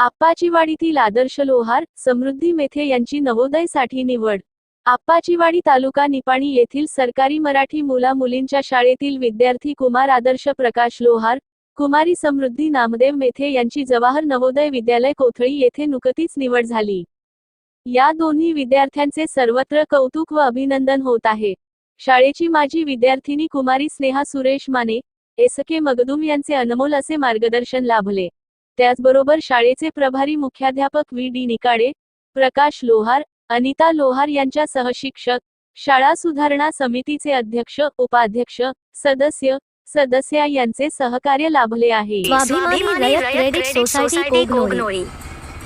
आप्पाचीवाडीतील आदर्श लोहार समृद्धी मेथे यांची नवोदयसाठी निवड. आप्पाचीवाडी तालुका निपाणी येथील सरकारी मराठी मुला मुलींच्या शाळेतील विद्यार्थी कुमार आदर्श प्रकाश लोहार कुमारी समृद्धी नामदेव मेथे यांची जवाहर नवोदय विद्यालय कोथळी येथे नुकतीच निवड झाली. या दोन्ही विद्यार्थ्यांचे सर्वत्र कौतुक व अभिनंदन होत आहे. शाळेची माजी विद्यार्थिनी कुमारी स्नेहा सुरेश माने एस के मगदूम यांचे अनमोल असे मार्गदर्शन लाभले. त्याचबरोबर शाळेचे प्रभारी मुख्याध्यापक व्ही. डी. निकाडे प्रकाश लोहार अनिता लोहार यांच्या सहशिक्षक शाळा सुधारणा समितीचे अध्यक्ष उपाध्यक्ष सदस्य सदस्या यांचे सहकार्य लाभले आहे.